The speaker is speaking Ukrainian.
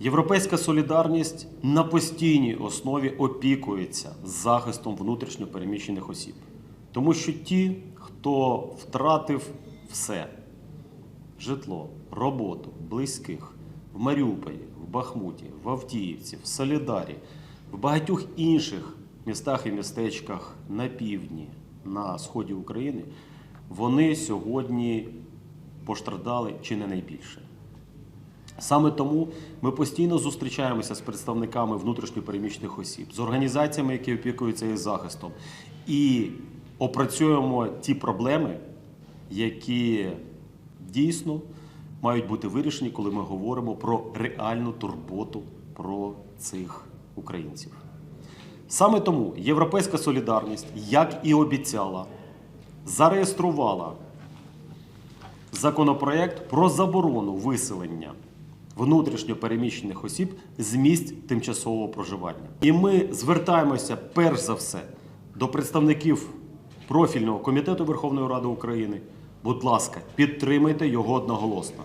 Європейська солідарність на постійній основі опікується захистом внутрішньо переміщених осіб. Тому що ті, хто втратив все житло, роботу, близьких в Маріуполі, в Бахмуті, в Авдіївці, в Солідарі, в багатьох інших містах і містечках на півдні, на сході України, вони сьогодні постраждали чи не найбільше. Саме тому ми постійно зустрічаємося з представниками внутрішньопереміщених осіб, з організаціями, які опікуються їх захистом, і опрацюємо ті проблеми, які дійсно мають бути вирішені, коли ми говоримо про реальну турботу про цих українців. Саме тому Європейська солідарність, як і обіцяла, зареєструвала законопроект про заборону виселення внутрішньо переміщених осіб з місць тимчасового проживання. І ми звертаємося перш за все до представників профільного комітету Верховної Ради України. Будь ласка, підтримайте його одноголосно.